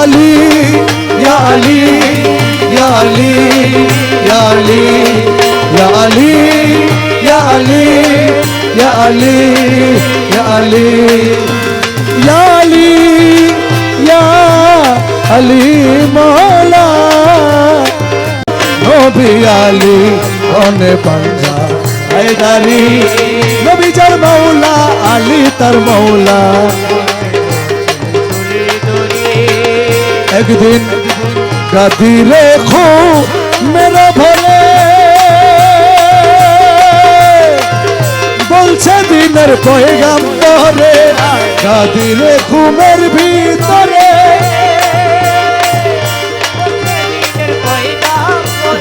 আলী ইয়া আলী ইয়া আলী ইয়া আলী ইয়া আলী ইয়া আলী ইয়া আলী ইয়া আলী ইয়া আলী ইয়া আলী মৌলা নবী আলী অনে পাঞ্জা হায়দারি নবী যার মৌলা আলী তার মৌলা একদিন গাদি রেখো মেরা ভলে বলছে দিনের পয়গাম তরে গাদি রেখো মের ভিতরে।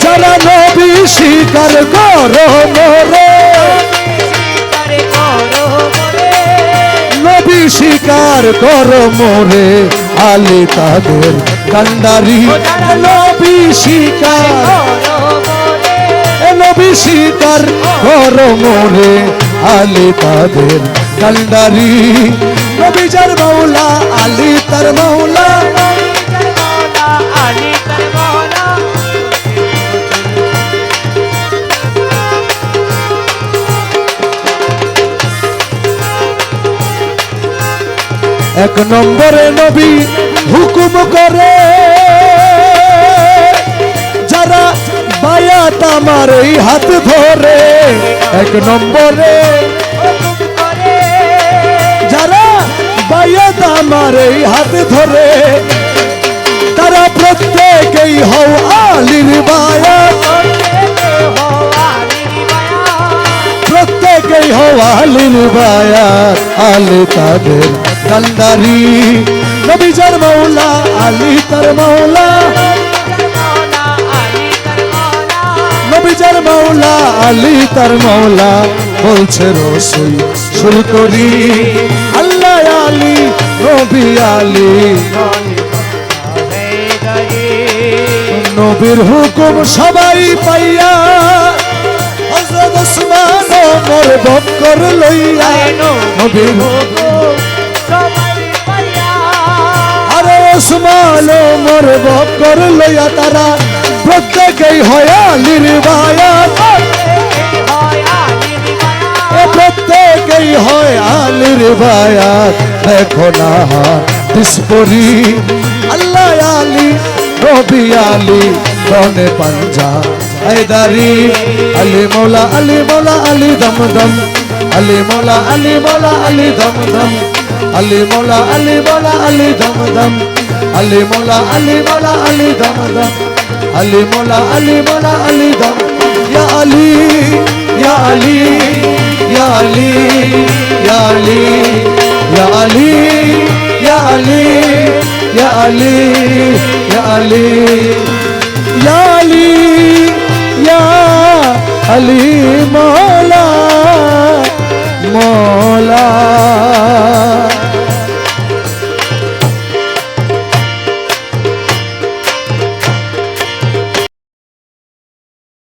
যারা নবী স্বীকার করো মোরে, নবী স্বীকার করো মোরে। আলী তাদের কান্ডারি। নবী নবী মোরে আলী তাদের কান্ডারি। নবী যার মৌলা আলী তার মৌলা এক নম্বরে নবী হুকুম করে। যারা বায়াত আমার এই হাত ধরে, এক নম্বরে যারা বায়াত আমার এই হাত ধরে, তারা প্রত্যেকেই হও আলির বায়াত। প্রত্যেকেই হও আলির বায়াত, আলী তাদের কান্ডারি নবীজার মৌলা আলী তার মৌলা নবী নবীজার মৌলা আলী তার মৌলা বলছে রসুই শুরু করি। আল্লাহ আলী নবী আলী। নবীর হুকুম সবাই পাইয়া হযরত ওসমান ওমর বকর লইয়া নবীর আরে ওসমান ওমর বকর লইয়া তারা প্রত্যেকেই হয় এ প্রত্যেকেই হয় আলীর বায়াত। দেখো না দিসপরি আল্লাহ আলী রবি আলী, বনে পাঞ্জা হায়দারি আলী মৌলা আলী মৌলা, আলী দম দম আলী মৌলা আলী মৌলা, আলী দম দম আলী মৌলা আলী মৌলা, আলী দম আলী মৌলা আলী মৌলা আলী দম দম আলী মৌলা আলী মৌলা আলী দম ইয়া আলী ইয়া আলী ইয়া আলী ইয়া আলী ইয়া আলী ইয়া আলী ইয়া আলী ইয়া আলী ইয়া আলী ইয়া আলী মৌলা মৌলা